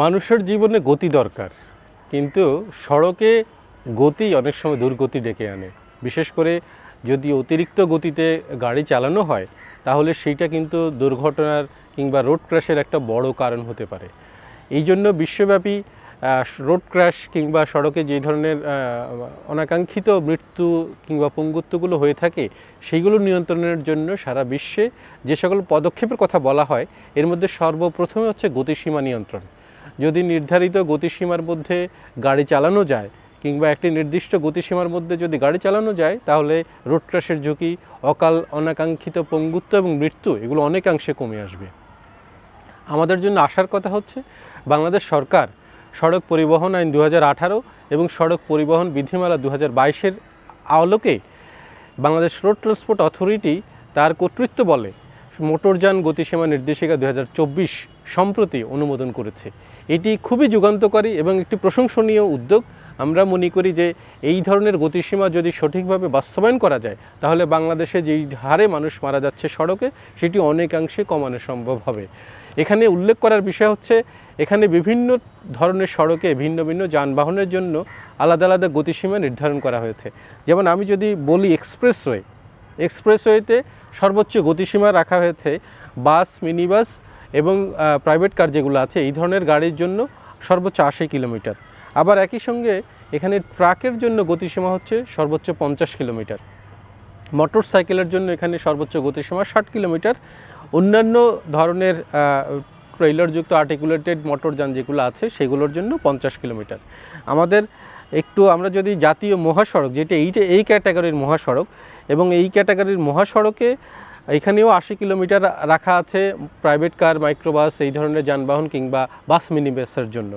মানুষের জীবনে গতি দরকার, কিন্তু সড়কে গতি অনেক সময় দুর্গতি ডেকে আনে। বিশেষ করে যদি অতিরিক্ত গতিতে গাড়ি চালানো হয়, তাহলে সেইটা কিন্তু দুর্ঘটনার কিংবা রোড ক্র্যাশের একটা বড় কারণ হতে পারে। এই জন্য বিশ্বব্যাপী রোড ক্র্যাশ কিংবা সড়কে যে ধরনের অনাকাঙ্ক্ষিত মৃত্যু কিংবা পঙ্গুত্বগুলো হয়ে থাকে, সেইগুলো নিয়ন্ত্রণের জন্য সারা বিশ্বে যে সকল পদক্ষেপের কথা বলা হয়, এর মধ্যে সর্বপ্রথমে হচ্ছে গতিসীমা নিয়ন্ত্রণ। যদি নির্ধারিত গতিসীমার মধ্যে গাড়ি চালানো যায় কিংবা একটি নির্দিষ্ট গতিসীমার মধ্যে যদি গাড়ি চালানো যায়, তাহলে রোড ক্র্যাশের ঝুঁকি, অকাল অনাকাঙ্ক্ষিত পঙ্গুত্ব এবং মৃত্যু এগুলো অনেকাংশে কমে আসবে। আমাদের জন্য আসার কথা হচ্ছে, বাংলাদেশ সরকার সড়ক পরিবহন আইন দু হাজার আঠারো এবং সড়ক পরিবহন বিধিমালা দু হাজার আলোকে বাংলাদেশ রোড ট্রান্সপোর্ট অথরিটি তার কর্তৃত্ব বলে, মোটরযান গতিসীমা নির্দেশিকা দু হাজার চব্বিশ সম্প্রতি অনুমোদন করেছে। এটি খুবই যুগান্তকারী এবং একটি প্রশংসনীয় উদ্যোগ। আমরা মনে করি যে এই ধরনের গতিসীমা যদি সঠিকভাবে বাস্তবায়ন করা যায়, তাহলে বাংলাদেশে যেই হারে মানুষ মারা যাচ্ছে সড়কে, সেটি অনেকাংশে কমানো সম্ভব হবে। এখানে উল্লেখ করার বিষয় হচ্ছে, এখানে বিভিন্ন ধরনের সড়কে ভিন্ন ভিন্ন যানবাহনের জন্য আলাদা আলাদা গতিসীমা নির্ধারণ করা হয়েছে। যেমন আমি যদি বলি এক্সপ্রেসওয়ে, এক্সপ্রেসওয়েতে সর্বোচ্চ গতিসীমা রাখা হয়েছে বাস মিনি বাস এবং প্রাইভেট কার যেগুলো আছে, এই ধরনের গাড়ির জন্য সর্বোচ্চ আশি কিলোমিটার। আবার একই সঙ্গে এখানে ট্রাকের জন্য গতিসীমা হচ্ছে সর্বোচ্চ পঞ্চাশ কিলোমিটার। মোটর সাইকেলের জন্য এখানে সর্বোচ্চ গতিসীমা ষাট কিলোমিটার। অন্যান্য ধরনের ট্রেইলারযুক্ত আর্টিকুলেটেড মোটরযান যেগুলো আছে, সেগুলোর জন্য পঞ্চাশ কিলোমিটার। আমাদের একটু আমরা যদি জাতীয় মহাসড়ক, যেটা এইটা, এই ক্যাটাগরির মহাসড়ক এবং এই ক্যাটাগরির মহাসড়কে এখানেও আশি কিলোমিটার রাখা আছে প্রাইভেট কার, মাইক্রোবাস, এই ধরনের যানবাহন কিংবা বাস মিনি বাসের জন্য।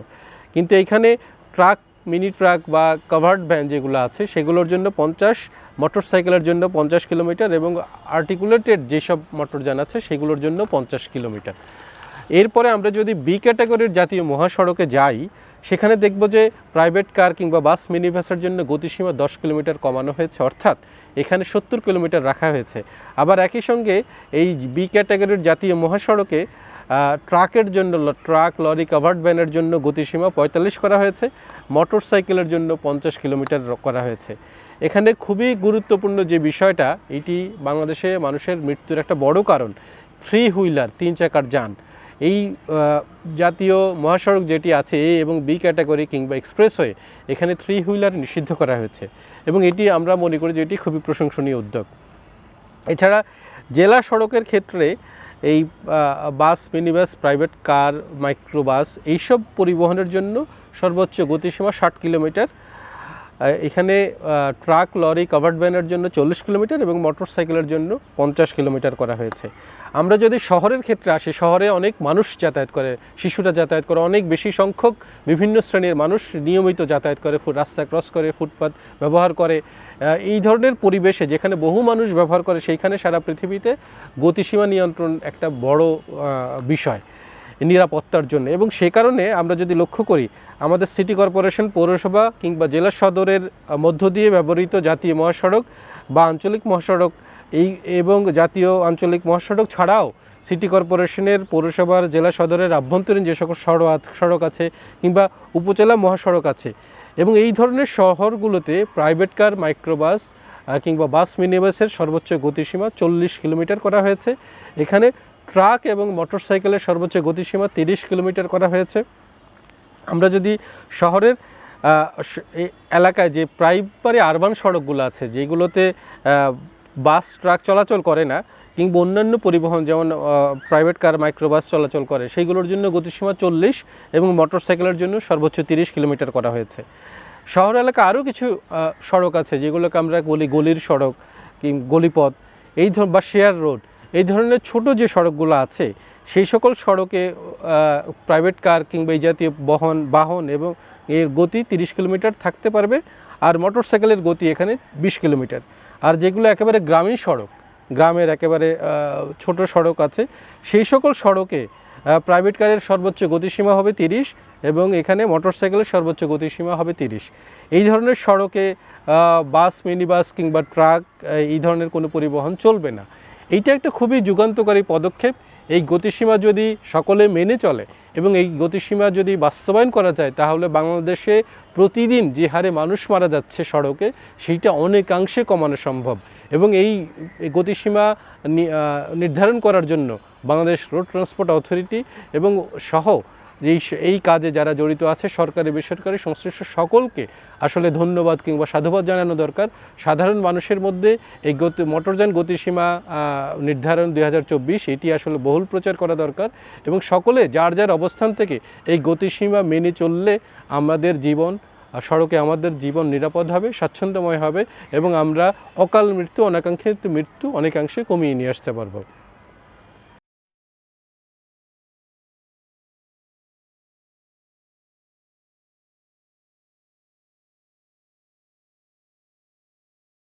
কিন্তু এইখানে ট্রাক, মিনি ট্রাক বা কাভার্ড ভ্যান যেগুলো আছে, সেগুলোর জন্য পঞ্চাশ, মোটরসাইকেলের জন্য পঞ্চাশ কিলোমিটার এবং আর্টিকুলেটেড যেসব মোটরযান আছে, সেগুলোর জন্য পঞ্চাশ কিলোমিটার। এরপরে আমরা যদি বি ক্যাটাগরির জাতীয় মহাসড়কে যাই সেখানে দেখব যে প্রাইভেট কার কিংবা বাস মিনি বাসের জন্য গতিসীমা দশ কিলোমিটার কমানো হয়েছে, অর্থাৎ এখানে সত্তর কিলোমিটার রাখা হয়েছে। আবার একই সঙ্গে এই বি ক্যাটাগরির জাতীয় মহাসড়কে ট্রাকের জন্য ট্রাক লরি কাভার্ড ভ্যানের জন্য গতিসীমা পঁয়তাল্লিশ করা হয়েছে মোটর সাইকেলের জন্য পঞ্চাশ কিলোমিটার করা হয়েছে। এখানে খুবই গুরুত্বপূর্ণ যে বিষয়টা, এটি বাংলাদেশে মানুষের মৃত্যুর একটা বড় কারণ। থ্রি হুইলার তিন চাকার যান। এই জাতীয় মহাসড়ক যেটি আছে এ এবং বি ক্যাটাগরি কিংবা এক্সপ্রেসওয়ে, এখানে থ্রি হুইলার নিষিদ্ধ করা হয়েছে এবং এটি আমরা মনে করি যে এটি খুবই প্রশংসনীয় উদ্যোগ। এছাড়া জেলা সড়কের ক্ষেত্রে এই bus, minibus, private car, microbus, এইসব পরিবহনের জন্য সর্বোচ্চ গতিসীমা ষাট কিলোমিটার এখানে ট্রাক লরি কাভার্ড ভ্যানের জন্য চল্লিশ কিলোমিটার এবং মোটর সাইকেলের জন্য পঞ্চাশ কিলোমিটার করা হয়েছে। আমরা যদি শহরের ক্ষেত্রে আসি, শহরে অনেক মানুষ যাতায়াত করে, শিশুরা যাতায়াত করে, অনেক বেশি সংখ্যক বিভিন্ন শ্রেণির মানুষ নিয়মিত যাতায়াত করে রাস্তা ক্রস করে, ফুটপাত ব্যবহার করে। এই ধরনের পরিবেশে যেখানে বহু মানুষ ব্যবহার করে, সেইখানে সারা পৃথিবীতে গতিসীমা নিয়ন্ত্রণ একটা বড় বিষয়। নিরাপত্তার জন্য। এবং সে কারণে আমরা যদি লক্ষ্য করি, আমাদের সিটি কর্পোরেশন, পৌরসভা কিংবা জেলা সদরের মধ্য দিয়ে ব্যবহৃত জাতীয় মহাসড়ক বা আঞ্চলিক মহাসড়ক, এই এবং জাতীয় আঞ্চলিক মহাসড়ক ছাড়াও সিটি কর্পোরেশনের, পৌরসভার, জেলা সদরের আভ্যন্তরীণ যে সকল সড়ক সড়ক আছে কিংবা উপজেলা মহাসড়ক আছে এবং এই ধরনের শহরগুলোতে প্রাইভেট কার, মাইক্রোবাস কিংবা বাস মিনিবাসের সর্বোচ্চ গতিসীমা চল্লিশ কিলোমিটার করা হয়েছে। এখানে ট্রাক এবং মোটরসাইকেলের সর্বোচ্চ গতিসীমা তিরিশ কিলোমিটার করা হয়েছে। আমরা যদি শহরের এলাকায় যে প্রাইমারি আরবান সড়কগুলো আছে, যেগুলোতে বাস, ট্রাক চলাচল করে না, কিংবা অন্যান্য পরিবহন যেমন প্রাইভেট কার, মাইক্রোবাস চলাচল করে, সেইগুলোর জন্য গতিসীমা চল্লিশ এবং মোটরসাইকেলের জন্য সর্বোচ্চ তিরিশ কিলোমিটার করা হয়েছে। শহর এলাকা আরও কিছু সড়ক আছে, যেগুলোকে আমরা বলি গলির সড়ক, কি, গলিপথ, এই ধর বা শেয়ার রোড। এই ধরনের ছোট যে সড়কগুলো আছে, সেই সকল সড়কে প্রাইভেট কার কিংবা এই জাতীয় বহন, বাহন এবং এর গতি তিরিশ কিলোমিটার থাকতে পারবে আর মোটরসাইকেলের গতি এখানে বিশ কিলোমিটার। আর যেগুলো একেবারে গ্রামীণ সড়ক, গ্রামের একেবারে ছোট সড়ক আছে, সেই সকল সড়কে প্রাইভেট কারের সর্বোচ্চ গতিসীমা হবে তিরিশ এবং এখানে মোটরসাইকেলের সর্বোচ্চ গতিসীমা হবে তিরিশ। এই ধরনের সড়কে বাস মিনি বাস কিংবা ট্রাক এই ধরনের কোনো পরিবহন চলবে না। এইটা একটা খুবই যুগান্তকারী পদক্ষেপ। এই গতিসীমা যদি সকলে মেনে চলে এবং এই গতিসীমা যদি বাস্তবায়ন করা যায়, তাহলে বাংলাদেশে প্রতিদিন যে হারে মানুষ মারা যাচ্ছে সড়কে, সেইটা অনেকাংশে কমানো সম্ভব। এবং এই গতিসীমা নির্ধারণ করার জন্য বাংলাদেশ রোড ট্রান্সপোর্ট অথরিটি এবং সহ এই এই কাজে যারা জড়িত আছে, সরকারি, বেসরকারি, সংশ্লিষ্ট সকলকে আসলে ধন্যবাদ কিংবা সাধুবাদ জানানো দরকার। সাধারণ মানুষের মধ্যে এই গতি, মোটরযান গতিসীমা নির্ধারণ দুই হাজার চব্বিশ, এটি আসলে বহুল প্রচার করা দরকার এবং সকলে যার যার অবস্থান থেকে এই গতিসীমা মেনে চললে আমাদের জীবন সড়কে আমাদের জীবন নিরাপদ হবে, স্বাচ্ছন্দ্যময় হবে এবং আমরা অকাল মৃত্যু, অনাকাঙ্ক্ষিত মৃত্যু অনেকাংশে কমিয়ে নিয়ে আসতে পারব।